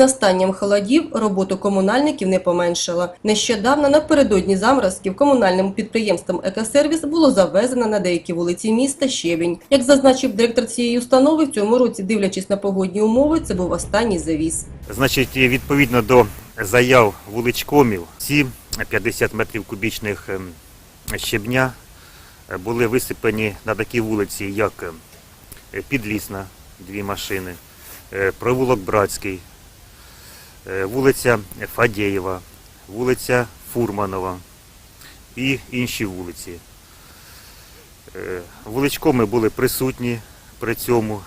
настанням холодів роботу комунальників не поменшало. Нещодавно напередодні заморозків комунальним підприємством «Екосервіс» було завезено на деякі вулиці міста щебінь. Як зазначив директор цієї установи, в цьому році, дивлячись на погодні умови, це був останній завіз. Значить, відповідно до заяв вуличкомів, ці 50 метрів кубічних ем, щебня е, були висипані на такі вулиці, як е, Підлісна, дві машини, е, провулок Братський, вулиця Фадєєва, вулиця Фурманова і інші вулиці. Е, Вуличкоми були присутні при цьому,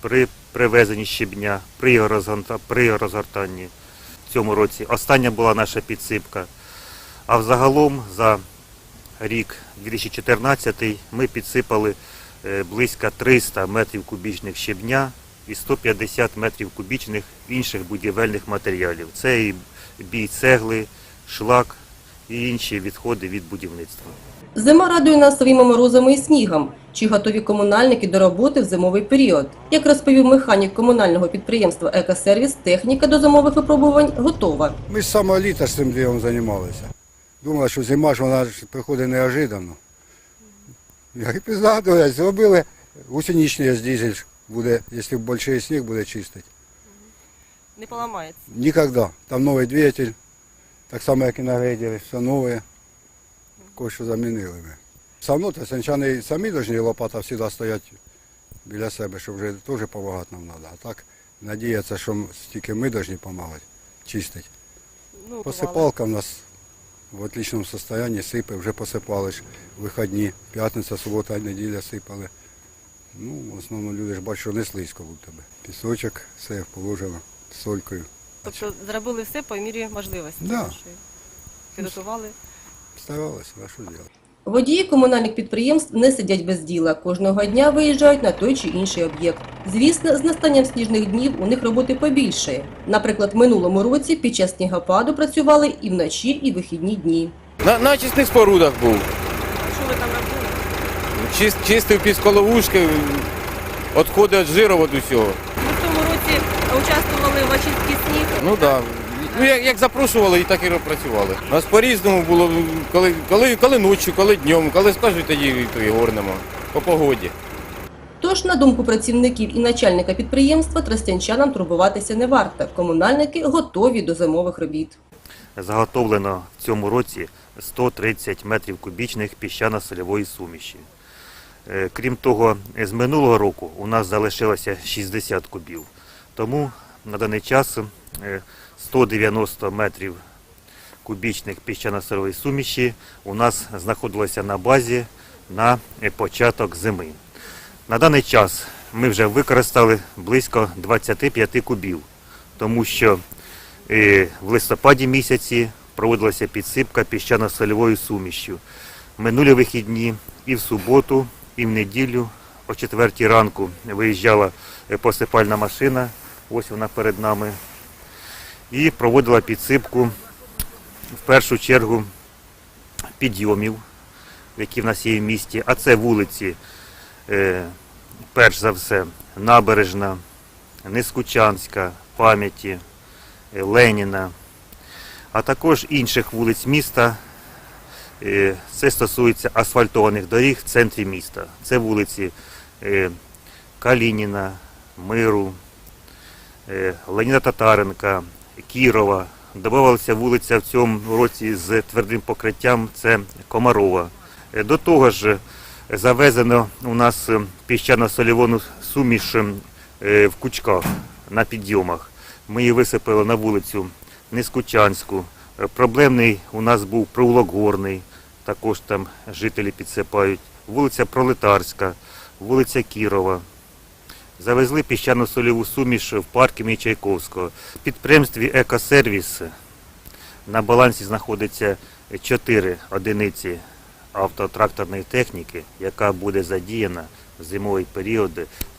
при привезенні щебня, при його, при розгортанні в цьому році. Остання була наша підсипка. А взагалом за рік 2014 ми підсипали е, близько 300 метрів кубічних щебня і 150 метрів кубічних інших будівельних матеріалів. Це і бій цегли, шлак і інші відходи від будівництва. Зима радує нас своїми морозами і снігом. Чи готові комунальники до роботи в зимовий період? Як розповів механік комунального підприємства «Екосервіс», техніка до зимових випробувань готова. Ми з самого літа з цим ділом займалися. Думали, що зима ж вона ж приходить неожиданно. Як і згадую, зробили ось дизель буде, якщо більший сніг буде чистити. Не поламається. Ніколи. Там новий двигатель, так само, як і на грейдері, все нове. Кое-що замінили ми. Все то сенчани самі повинні лопата завжди стоять біля себе, щоб вже теж допомагати нам треба. А так надіятися, що тільки ми повинні допомагати чистити. Ну, Посипалка в нас в отличному стані, сипе, вже посипали ж вихідні. П'ятниця, субота, неділя сипали. Ну, в основному люди ж бачать, що не слизько у тебе. Пісочок, все положено солькою. Тобто зробили все по мірі можливості. Да. нашої. Підготували. Старалися, а що робити? Водії комунальних підприємств не сидять без діла. Кожного дня виїжджають на той чи інший об'єкт. Звісно, з настанням сніжних днів у них роботи побільшає. Наприклад, в минулому році під час снігопаду працювали і вночі, і вихідні дні. На, на чисних спорудах був. Що ви там робили? Чист, чистив пісколовушки, відходи від жиру від усього. Ви в цьому році участвували в очистці снігу. Ну так. Да. Ну, як, як запрошували, і так і працювали. У нас по-різному було, коли, коли, коли ночі, коли днем, коли скажуть, тоді то і горнемо. По погоді. Тож, на думку працівників і начальника підприємства, тростянчанам турбуватися не варто. Комунальники готові до зимових робіт. Заготовлено в цьому році 130 метрів кубічних піщано-сольової суміші. Е, Крім того, з минулого року у нас залишилося 60 кубів. Тому на даний час е, 190 метрів кубічних піщано-сольової суміші у нас знаходилося на базі на е, початок зими. На даний час ми вже використали близько 25 кубів, тому що е, в листопаді місяці проводилася підсипка піщано-сольовою сумішю. Минулі вихідні і в суботу, і в неділю о 4 ранку виїжджала е, посипальна машина, ось вона перед нами, і проводила підсипку в першу чергу підйомів, які в нас є в місті, а це вулиці, е, перш за все, Набережна, Нескучанська, Пам'яті, е, Леніна, а також інших вулиць міста. Е, Це стосується асфальтованих доріг в центрі міста. Це вулиці е, Калініна, Миру, е, Леніна Татаренка, Кірова. Добавилася вулиця в цьому році з твердим покриттям це Комарова. До того ж, завезено у нас піщано-солівону суміш в кучках на підйомах. Ми її висипали на вулицю Нескучанську. Проблемний у нас був провулок Горний, також там жителі підсипають. Вулиця Пролетарська, вулиця Кірова. Завезли піщано-соліву суміш в парк імені Чайковського. В підприємстві Екосервіс на балансі знаходиться 4 одиниці автотракторної техніки, яка буде задіяна в зимовий період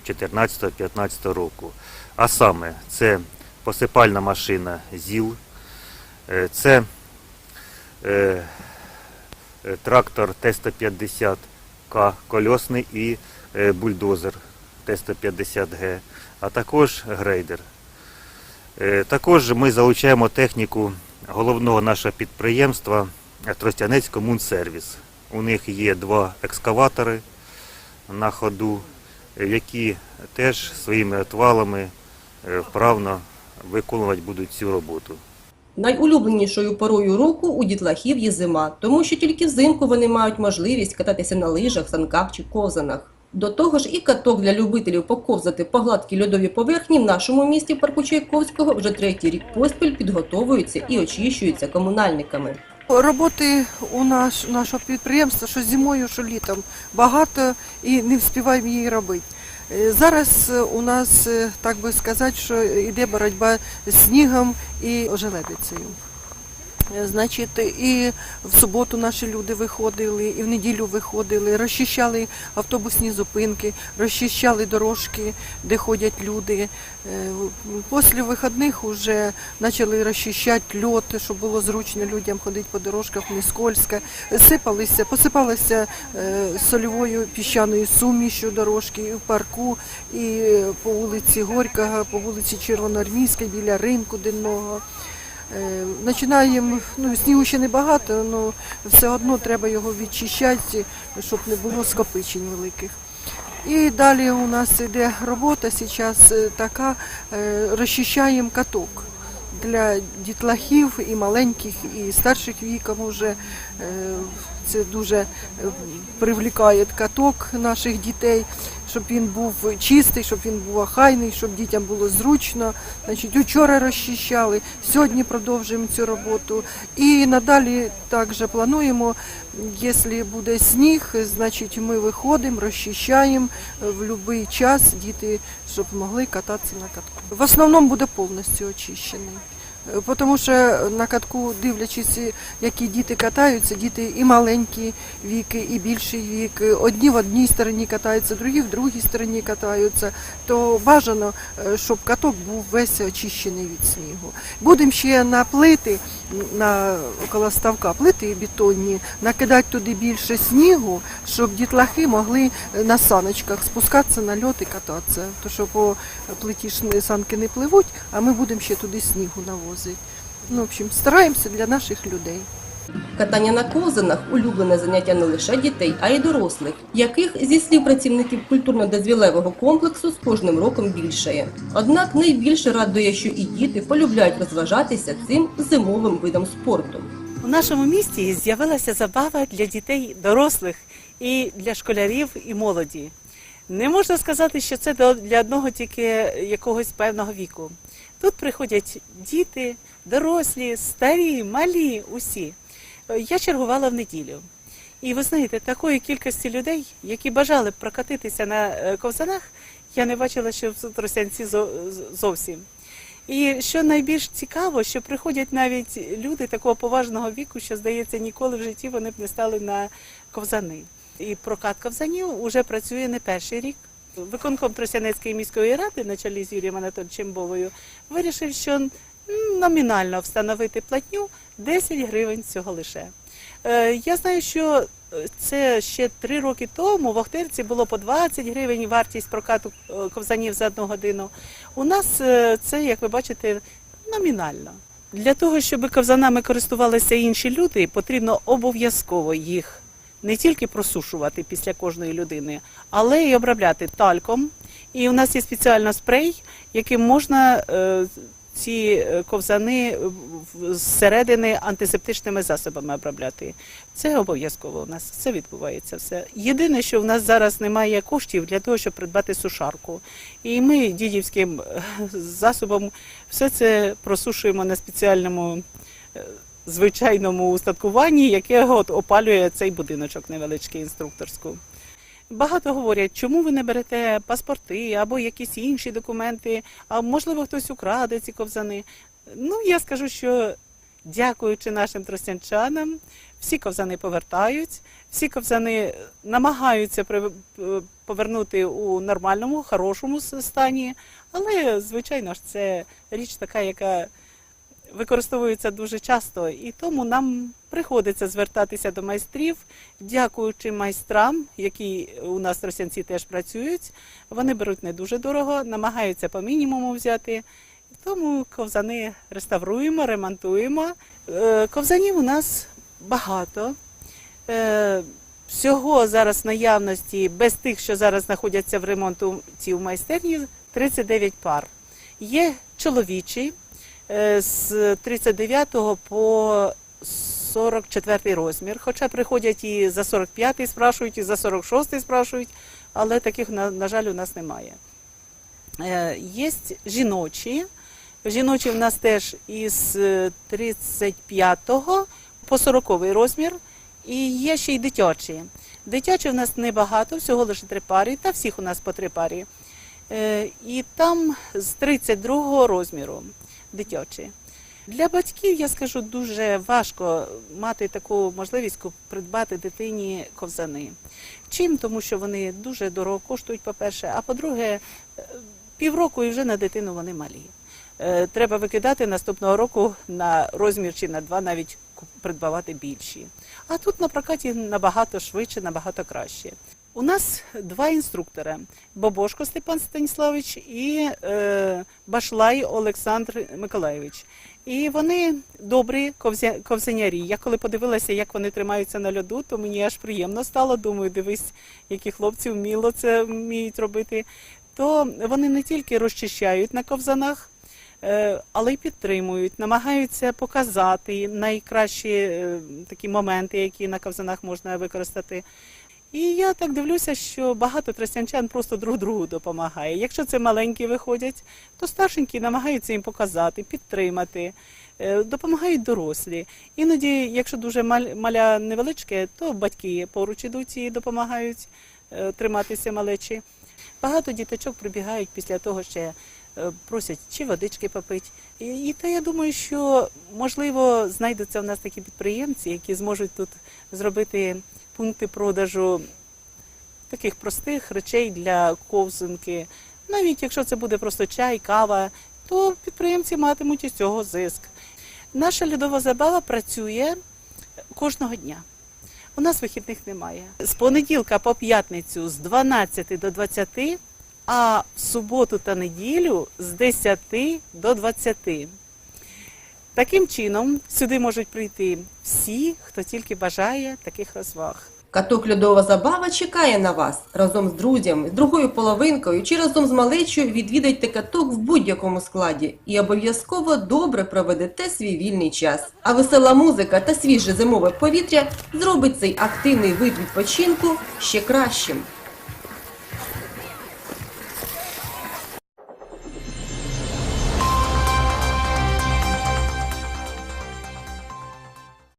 2014-2015 року. А саме це посипальна машина ЗІЛ, е, це е, трактор Т-150К кольосний і е, бульдозер Т-150Г, а також грейдер. Е, Також ми залучаємо техніку головного нашого підприємства Тростянець Комунсервіс. У них є два екскаватори на ходу, е, які теж своїми отвалами е, вправно виконувати будуть цю роботу. Найулюбленішою порою року у дітлахів є зима, тому що тільки взимку вони мають можливість кататися на лижах, санках чи ковзанах. До того ж, і каток для любителів поковзати по гладкій льодовій поверхні в нашому місті парку Чайковського вже третій рік поспіль підготовуються і очищуються комунальниками. Роботи у наш, нашого підприємства, що зимою, що літом, багато і не встигаємо її робити. Е, Зараз е, у нас, е, так би сказати, що йде боротьба з снігом і ожеледицею. Значить, і в суботу наші люди виходили, і в неділю виходили, розчищали автобусні зупинки, розчищали дорожки, де ходять люди. Е, Після вихідних вже почали розчищати льот, щоб було зручно людям ходити по дорожках, не скользко. Сипалися, посипалися е, сольовою піщаною сумішю дорожки і в парку, і по вулиці Горького, по вулиці Червоноармійська, біля ринку денного. Е, Починаємо, ну снігу ще небагато, але все одно треба його відчищати, щоб не було скопичень великих. І далі у нас йде робота зараз е, така, е, розчищаємо каток для дітлахів і маленьких, і старших віком уже. Це дуже е, привлікає каток наших дітей, щоб він був чистий, щоб він був охайний, щоб дітям було зручно. Значить, учора розчищали, сьогодні продовжуємо цю роботу. І надалі також плануємо, якщо буде сніг, значить ми виходимо, розчищаємо в будь-який час діти, щоб могли кататися на катку. В основному буде повністю очищений. Е, Тому що на катку, дивлячись, які діти катаються, діти і маленькі віки, і більший вік. Одні в одній стороні катаються, другі в другій стороні катаються. То бажано, е, щоб каток був весь очищений від снігу. Будемо ще на плити, на коло ставка, плити бетонні, накидати туди більше снігу, щоб дітлахи могли на саночках спускатися на льот і кататися. То що по плиті санки не пливуть, а ми будемо ще туди снігу навозити. Ну, в общем, стараємося для наших людей. Катання на ковзанах улюблене заняття не лише дітей, а й дорослих, яких зі слів працівників культурно-дозвілевого комплексу з кожним роком більшає. Однак найбільше радує, що і діти полюбляють розважатися цим зимовим видом спорту. У нашому місті з'явилася забава для дітей дорослих і для школярів і молоді. Не можна сказати, що це до- для одного тільки якогось певного віку. Тут приходять діти, дорослі, старі, малі, усі. Е, Я чергувала в неділю. І ви знаєте, такої кількості людей, які бажали б прокатитися на е, ковзанах, я не бачила, що в Тросянці зовсім. І що найбільш цікаво, що приходять навіть люди такого поважного віку, що здається, ніколи в житті вони б не стали на ковзани. І прокат ковзанів вже працює не перший рік. Виконком Тросянецької міської ради на чолі з Юрієм Анатольовичем Бовою вирішив, що номінально встановити платню 10 гривень цього лише. Е, Я знаю, що це ще три роки тому в Охтирці було по 20 гривень вартість прокату е, ковзанів за одну годину. У нас е, це, як ви бачите, номінально. Для того, щоб ковзанами користувалися інші люди, потрібно обов'язково їх не тільки просушувати після кожної людини, але й обробляти тальком. І у нас є спеціально спрей, яким можна е, ці е, ковзани зсередини антисептичними засобами обробляти. Це обов'язково у нас, це відбувається все. Єдине, що в нас зараз немає коштів для того, щоб придбати сушарку. І ми дідівським е, засобом все це просушуємо на спеціальному звичайному устаткуванні, яке от опалює цей будиночок невеличкий інструкторську. Багато говорять, чому ви не берете паспорти або якісь інші документи, а можливо хтось украде ці ковзани. Ну, я скажу, що дякуючи нашим тростянчанам, всі ковзани повертають, всі ковзани намагаються е, повернути у нормальному, хорошому стані. Але, звичайно ж, це річ така, яка використовується дуже часто, і тому нам приходиться звертатися до майстрів, дякуючи майстрам, які у нас в Росянці теж працюють. Вони беруть не дуже дорого, намагаються по мінімуму взяти. Тому ковзани реставруємо, ремонтуємо. Е, Ковзанів у нас багато. Е, Всього зараз наявності, без тих, що зараз знаходяться в ремонті в майстерні, 39 пар. Є чоловічі з 39 по 44 розмір. Хоча приходять і за 45 спрашують, і за 46 спрашують, але таких, на, на жаль, у нас немає. Е, Є жіночі. Жіночі в нас теж із е, 35 по 40 розмір. І є ще й дитячі. Дитячі в нас небагато, всього лише три пари, та всіх у нас по три пари. Е, І там з 32 розміру дитячі. Для батьків, я скажу, дуже важко мати таку можливість придбати дитині ковзани. Чим? Тому що вони дуже дорого коштують, по-перше, а по-друге, е, півроку і вже на дитину вони малі. Е, Треба викидати наступного року на розмір чи на два, навіть придбавати більші. А тут на прокаті набагато швидше, набагато краще. У нас два інструктора: Бобошко Степан Станіславович і е, Башлай Олександр Миколайович. І вони добрі ковзанярі. Я коли подивилася, як вони тримаються на льоду, то мені аж приємно стало. Думаю, дивись, які хлопці вміло це вміють робити. То вони не тільки розчищають на ковзанах, е, але й підтримують, намагаються показати найкращі е, такі моменти, які на ковзанах можна використати. І я так дивлюся, що багато тростянчан просто друг другу допомагає. Якщо це маленькі виходять, то старшенькі намагаються їм показати, підтримати, е, допомагають дорослі. Іноді, якщо дуже маля невеличке, то батьки поруч ідуть і допомагають е, триматися малечі. Багато діточок прибігають після того, ще е, просять чи водички попити. І, і то я думаю, що можливо знайдуться в нас такі підприємці, які зможуть тут зробити пункти продажу таких простих речей для ковзанки. Навіть якщо це буде просто чай, кава, то підприємці матимуть із цього зиск. Наша льодова забава працює кожного дня. У нас вихідних немає. З понеділка по п'ятницю з 12 до 20, а в суботу та неділю з 10 до 20. Таким чином сюди можуть прийти всі, хто тільки бажає таких розваг. Каток льодова забава чекає на вас разом з друзями, з другою половинкою чи разом з малечою відвідайте каток в будь-якому складі і обов'язково добре проведете свій вільний час. А весела музика та свіже зимове повітря зробить цей активний вид відпочинку ще кращим.